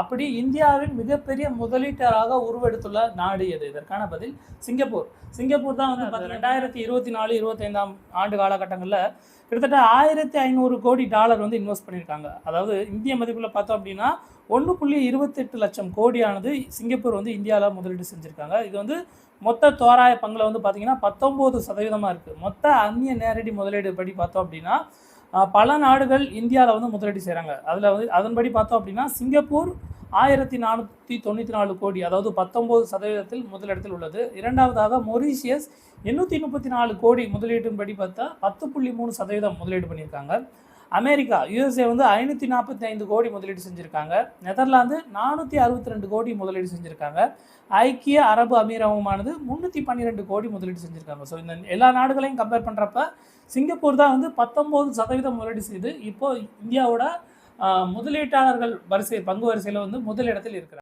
அப்படி இந்தியாவின் மிகப்பெரிய முதலீட்டராக உருவெடுத்துள்ள நாடு எது? இதற்கான பதில் சிங்கப்பூர். சிங்கப்பூர் தான் வந்து ரெண்டாயிரத்தி இருபத்தி நாலு இருபத்தைந்தாம் ஆண்டு காலகட்டங்களில் கிட்டத்தட்ட ஆயிரத்தி ஐநூறு கோடி டாலர் வந்து இன்வெஸ்ட் பண்ணியிருக்காங்க. அதாவது இந்திய மதிப்பில் பார்த்தோம் அப்படின்னா ஒன்று புள்ளி இருபத்தெட்டு லட்சம் கோடியானது சிங்கப்பூர் வந்து இந்தியாவில் முதலீடு செஞ்சுருக்காங்க. இது வந்து மொத்த தோராய பங்கில் வந்து பார்த்தீங்கன்னா பத்தொம்போது சதவீதமாக இருக்குது மொத்த அந்நிய நேரடி முதலீடு படி பார்த்தோம் அப்படின்னா பல நாடுகள் இந்தியாவில் வந்து முதலீடு செய்கிறாங்க அதில் வந்து அதன்படி பார்த்தோம் அப்படின்னா சிங்கப்பூர் ஆயிரத்தி நானூற்றி தொண்ணூற்றி நாலு கோடி அதாவது பத்தொம்போது சதவீதத்தில் முதலிடத்தில் உள்ளது. இரண்டாவதாக மொரீஷியஸ் எண்ணூற்றி முப்பத்தி நாலு கோடி முதலீட்டின்படி பார்த்தா பத்து புள்ளி மூணு சதவீதம் முதலீடு பண்ணியிருக்காங்க. அமெரிக்கா யுஎஸ்ஏ வந்து ஐநூற்றி நாற்பத்தி ஐந்து கோடி முதலீடு செஞ்சுருக்காங்க. நெதர்லாந்து நானூற்றி அறுபத்தி ரெண்டு கோடி முதலீடு செஞ்சுருக்காங்க. ஐக்கிய அரபு அமீரகமானது முந்நூற்றி பன்னிரெண்டு கோடி முதலீடு செஞ்சுருக்காங்க. ஸோ இந்த எல்லா நாடுகளையும் கம்பேர் பண்ணுறப்ப சிங்கப்பூர் தான் வந்து பத்தொம்போது சதவீதம் முதலீடு செய்து இப்போது இந்தியாவோட முதலீட்டாளர்கள் வரிசை பங்கு வரிசையில் வந்து முதலிடத்தில் இருக்கிறார்